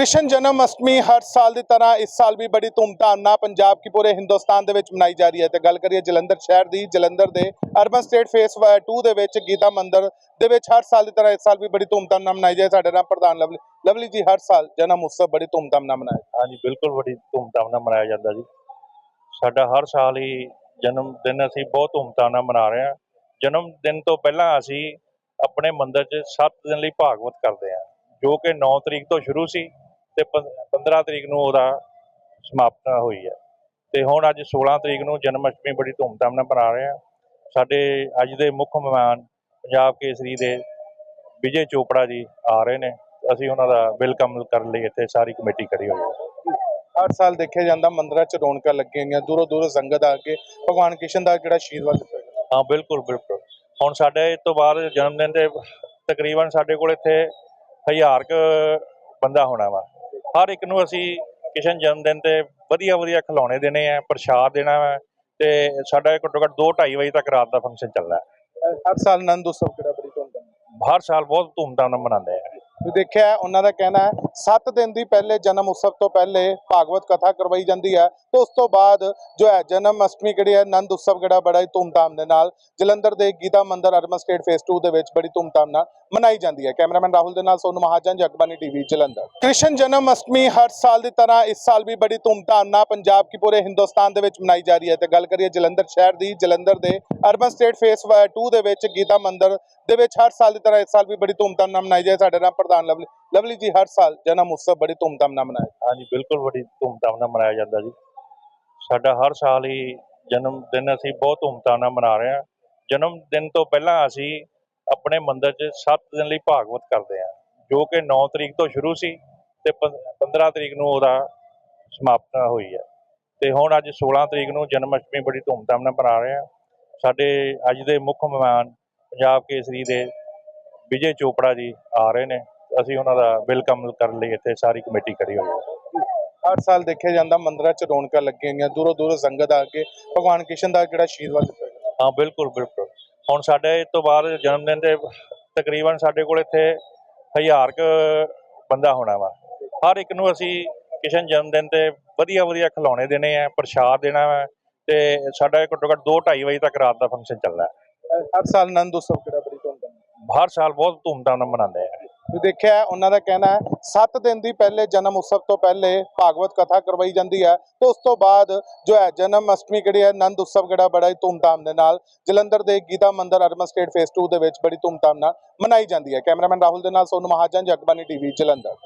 ਕ੍ਰਿਸ਼ਨ ਜਨਮ ਅਸ਼ਟਮੀ ਹਰ ਸਾਲ ਦੀ ਤਰ੍ਹਾਂ ਇਸ ਸਾਲ ਵੀ ਬੜੀ ਧੂਮਧਾਮ ਨਾਲ ਪੰਜਾਬ ਕੀ ਪੂਰੇ ਹਿੰਦੁਸਤਾਨ ਦੇ ਵਿੱਚ ਮਨਾਈ ਜਾ ਰਹੀ ਹੈ। ਤੇ ਗੱਲ ਕਰੀਏ ਜਲੰਧਰ ਸ਼ਹਿਰ ਦੀ, ਜਲੰਧਰ ਦੇ ਅਰਬਨ ਸਟੇਟ ਫੇਸ 2 ਦੇ ਵਿੱਚ ਗੀਤਾ ਮੰਦਿਰ ਦੇ ਵਿੱਚ ਹਰ ਸਾਲ ਦੀ ਤਰ੍ਹਾਂ ਇਸ ਸਾਲ ਵੀ ਬੜੀ ਧੂਮਧਾਮ ਨਾਲ ਮਨਾਈ ਜਾਏ ਸਾਡੇ ਨਾਲ ਪ੍ਰਧਾਨ ਲਵਲੀ ਲਵਲੀ ਜੀ ਹਰ ਸਾਲ ਜਨਮ ਉਤਸਵ ਬੜੀ ਧੂਮਧਾਮ ਨਾਲ ਮਨਾਇਆ ਹਾਂਜੀ, ਬਿਲਕੁਲ ਬੜੀ ਧੂਮਧਾਮ ਨਾਲ ਮਨਾਇਆ ਜਾਂਦਾ ਜੀ। ਸਾਡਾ ਹਰ ਸਾਲ ਹੀ ਜਨਮ ਦਿਨ ਅਸੀਂ ਬਹੁਤ ਧੂਮਧਾਮ ਨਾਲ ਮਨਾ ਰਹੇ ਹਾਂ। ਜਨਮ ਦਿਨ ਤੋਂ ਪਹਿਲਾਂ ਅਸੀਂ ਆਪਣੇ ਮੰਦਿਰ 'ਚ 7 ਦਿਨ ਲਈ ਭਾਗਵਤ ਕਰਦੇ ਹਾਂ, ਜੋ ਕਿ 9 ਤਰੀਕ ਤੋਂ ਸ਼ੁਰੂ ਸੀ। ਤੇ ਪੰ- 15 ਤਰੀਕ ਨੂੰ ਉਹਦਾ ਸਮਾਪਤਾ ਹੋਈ ਹੈ। ਤੇ ਹੁਣ ਅੱਜ 16 ਤਰੀਕ ਨੂੰ ਜਨਮ ਅਸ਼ਟਮੀ ਬੜੀ ਧੂਮਧਾਮ ਨਾਲ ਮਨਾ ਰਹੇ ਹਾਂ। ਸਾਡੇ ਅੱਜ ਦੇ ਮੁੱਖ ਮਹਿਮਾਨ ਪੰਜਾਬ ਕੇਸਰੀ ਦੇ ਵਿਜੇ ਚੋਪੜਾ ਜੀ ਆ ਰਹੇ ਨੇ। ਅਸੀਂ ਉਹਨਾਂ ਦਾ ਵੈਲਕਮ ਕਰਨ ਲਈ ਇੱਥੇ ਸਾਰੀ ਕਮੇਟੀ ਖੜੀ ਹੋਈ ਹੈ। ਹਰ ਸਾਲ ਦੇਖਿਆ ਜਾਂਦਾ ਮੰਦਿਰਾਂ 'ਚ ਰੌਣਕਾਂ ਲੱਗੀਆਂ ਹੋਈਆਂ ਦੂਰੋਂ ਦੂਰੋਂ ਸੰਗਤ ਆ ਕੇ ਭਗਵਾਨ ਕ੍ਰਿਸ਼ਨ ਦਾ ਜਿਹੜਾ ਆਸ਼ੀਰਵਾਦ। ਹਾਂ ਬਿਲਕੁਲ ਬਿਲਕੁਲ। ਹੁਣ ਸਾਡੇ ਇਸ ਤੋਂ ਬਾਅਦ ਜਨਮ ਦਿਨ ਤੇ ਤਕਰੀਬਨ ਸਾਡੇ ਕੋਲ ਇੱਥੇ ਹਜ਼ਾਰ ਕੁ ਬੰਦਾ ਹੋਣਾ ਵਾ। ਹਰ ਇੱਕ ਨੂੰ ਅਸੀਂ ਕਿਸ਼ਨ ਜਨਮ ਦਿਨ ਤੇ ਵਧੀਆ ਵਧੀਆ ਖਿਡੌਣੇ ਦੇਣੇ ਆ ਪ੍ਰਸ਼ਾਦ ਦੇਣਾ ਵਾ ਤੇ ਸਾਡਾ ਘੱਟੋ ਘੱਟ 2:30 ਵਜੇ ਤੱਕ ਰਾਤ ਦਾ ਫੰਕਸ਼ਨ ਚੱਲਦਾ। ਹੈ ਹਰ ਸਾਲ ਆਨੰਦ ਉਤਸਵ ਕਿਹੜਾ ਬੜੀ ਧੂਮਧਾਮ ਹਰ ਸਾਲ ਬਹੁਤ ਧੂਮਧਾਮ ਨਾਲ ਮਨਾਉਂਦੇ ਆ। ਦੇਖਿਆ ਉਹਨਾਂ ਦਾ ਕਹਿਣਾ ਹੈ 7 ਦਿਨ ਦੀ ਪਹਿਲੇ ਜਨਮ ਉਤਸਵ ਤੋਂ ਪਹਿਲੇ ਭਾਗਵਤ ਕਥਾ ਕਰਵਾਈ ਜਾਂਦੀ ਹੈ ਤੇ ਉਸ ਤੋਂ ਬਾਅਦ ਜੋ ਹੈ, ਜਨਮ ਅਸ਼ਟਮੀ ਜਿਹੜੀ ਹੈ ਨੰਦ ਉਤਸਵ ਜਿਹੜਾ ਬੜਾ ਹੀ ਧੂਮਧਾਮ ਦੇ ਨਾਲ, ਜਲੰਧਰ ਦੇ ਗੀਤਾ ਮੰਦਿਰ ਅਰਬਨ ਸਟੇਟ ਫੇਸ 2 ਦੇ ਵਿੱਚ ਬੜੀ ਧੂਮਧਾਮ ਨਾਲ ਮਨਾਈ ਜਾਂਦੀ ਹੈ। ਕੈਮਰਾਮੈਨ ਰਾਹੁਲ ਦੇ ਨਾਲ ਸੋਨੂ ਮਹਾਜਨ ਜਗਬਾਨੀ ਟੀਵੀ, ਜਲੰਧਰ। ਕ੍ਰਿਸ਼ਨ ਜਨਮ ਅਸ਼ਟਮੀ ਹਰ ਸਾਲ ਦੀ ਤਰ੍ਹਾਂ ਇਸ ਸਾਲ ਵੀ ਬੜੀ ਧੂਮਧਾਮ ਨਾਲ ਪੰਜਾਬ ਕੀ ਪੂਰੇ ਹਿੰਦੁਸਤਾਨ ਦੇ ਵਿੱਚ ਮਨਾਈ ਜਾ ਰਹੀ ਹੈ ਤੇ ਗੱਲ ਕਰੀਏ ਜਲੰਧਰ ਸ਼ਹਿਰ ਦੀ, ਜਲੰਧਰ ਦੇ ਅਰਬਨ ਸਟੇਟ ਫੇਸ 2 ਦੇ ਵਿੱਚ ਗੀਤਾ ਮੰਦਿਰ ਦੇ ਵਿੱਚ ਹਰ ਸਾਲ ਦੀ ਤਰ੍ਹਾਂ ਇਸ ਸਾਲ ਵੀ ਬੜੀ ਧੂਮਧਾਮ ਨਾਲ ਮਨਾਈ ਜਾਏ ਸਾਡੇ ਨਾਲ ਪ੍ਰਧਾਨ ਲਵਲੀ ਲਵਲੀ ਜੀ, ਹਰ ਸਾਲ ਜਨਮ ਉਤਸਵ ਬੜੀ ਧੂਮਧਾਮ ਨਾਲ ਮਨਾਇਆ ਹਾਂਜੀ, ਬਿਲਕੁਲ ਬੜੀ ਧੂਮਧਾਮ ਨਾਲ ਮਨਾਇਆ ਜਾਂਦਾ ਜੀ। ਸਾਡਾ ਹਰ ਸਾਲ ਹੀ ਜਨਮ ਦਿਨ ਅਸੀਂ ਬਹੁਤ ਧੂਮਧਾਮ ਨਾਲ ਮਨਾ ਰਹੇ ਹਾਂ। ਜਨਮ ਦਿਨ ਤੋਂ ਪਹਿਲਾਂ ਅਸੀਂ ਆਪਣੇ ਮੰਦਿਰ 'ਚ 7 ਦਿਨ ਲਈ ਭਾਗਵਤ ਕਰਦੇ ਹਾਂ, ਜੋ ਕਿ 9 ਤਰੀਕ ਤੋਂ ਸ਼ੁਰੂ ਸੀ ਤੇ ਪੰ- 15 ਤਰੀਕ ਨੂੰ ਉਹਦਾ ਸਮਾਪਤਾ ਹੋਈ ਹੈ। ਤੇ ਹੁਣ ਅੱਜ 16 ਤਰੀਕ ਨੂੰ ਜਨਮ ਅਸ਼ਟਮੀ ਬੜੀ ਧੂਮਧਾਮ ਨਾਲ ਮਨਾ ਰਹੇ ਹਾਂ। ਸਾਡੇ ਅੱਜ ਦੇ ਮੁੱਖ ਮਹਿਮਾਨ ਪੰਜਾਬ ਕੇਸਰੀ ਦੇ ਵਿਜੇ ਚੋਪੜਾ ਜੀ ਆ ਰਹੇ ਨੇ। ਅਸੀਂ ਉਹਨਾਂ ਦਾ ਵੈਲਕਮ ਕਰਨ ਲਈ ਇੱਥੇ ਸਾਰੀ ਕਮੇਟੀ ਖੜੀ ਹੋਈ ਹੈ। ਹਰ ਸਾਲ ਦੇਖਿਆ ਜਾਂਦਾ ਮੰਦਿਰਾਂ 'ਚ ਰੌਣਕਾਂ ਲੱਗੀਆਂ ਹੋਈਆਂ ਦੂਰੋਂ ਦੂਰੋਂ ਸੰਗਤ ਆ ਕੇ ਭਗਵਾਨ ਕ੍ਰਿਸ਼ਨ ਦਾ ਜਿਹੜਾ ਆਸ਼ੀਰਵਾਦ। ਹਾਂ। ਬਿਲਕੁਲ ਬਿਲਕੁਲ। ਹੁਣ ਸਾਡੇ ਇਸ ਤੋਂ ਬਾਅਦ ਜਨਮ ਦਿਨ ਤੇ ਤਕਰੀਬਨ ਸਾਡੇ ਕੋਲ ਇੱਥੇ ਹਜ਼ਾਰ ਕੁ ਬੰਦਾ ਹੋਣਾ ਵਾ। ਹਰ ਇੱਕ ਨੂੰ ਅਸੀਂ ਕਿਸ਼ਨ ਜਨਮ ਦਿਨ ਤੇ ਵਧੀਆ ਵਧੀਆ ਖਿਡੌਣੇ ਦੇਣੇ ਆ ਪ੍ਰਸ਼ਾਦ ਦੇਣਾ ਵਾ ਤੇ ਸਾਡਾ ਘੱਟੋ ਘੱਟ 2:30 ਵਜੇ ਤੱਕ ਰਾਤ ਦਾ ਫੰਕਸ਼ਨ ਚੱਲਦਾ ਹੈ। ਹਰ ਸਾਲ ਆਨੰਦ ਉਤਸਵ ਕਿਹੜਾ ਬੜੀ ਧੂਮਧਾਮ ਹਰ ਸਾਲ ਬਹੁਤ ਧੂਮਧਾਮ ਨਾਲ ਮਨਾਉਂਦੇ ਆ। ਦੇਖਿਆ ਉਹਨਾਂ ਦਾ ਕਹਿਣਾ ਹੈ 7 ਦਿਨ ਦੀ ਪਹਿਲੇ ਜਨਮ ਉਤਸਵ ਤੋਂ ਪਹਿਲੇ ਭਾਗਵਤ ਕਥਾ ਕਰਵਾਈ ਜਾਂਦੀ ਹੈ ਤੇ ਉਸ ਤੋਂ ਬਾਅਦ ਜੋ ਹੈ, ਜਨਮ ਅਸ਼ਟਮੀ ਜਿਹੜੀ ਹੈ, ਨੰਦ ਉਤਸਵ ਜਿਹੜਾ ਬੜਾ ਹੀ ਧੂਮਧਾਮ ਦੇ ਨਾਲ, ਜਲੰਧਰ ਦੇ ਗੀਤਾ ਮੰਦਿਰ ਅਰਮਨ ਸਟੇਟ ਫੇਸ 2 ਦੇ ਵਿੱਚ ਬੜੀ ਧੂਮਧਾਮ ਨਾਲ ਮਨਾਈ ਜਾਂਦੀ ਹੈ। ਕੈਮਰਾਮੈਨ ਰਾਹੁਲ ਦੇ ਨਾਲ ਸੋਨੂ ਮਹਾਜਨ ਜਗਬਾਨੀ ਟੀਵੀ, ਜਲੰਧਰ।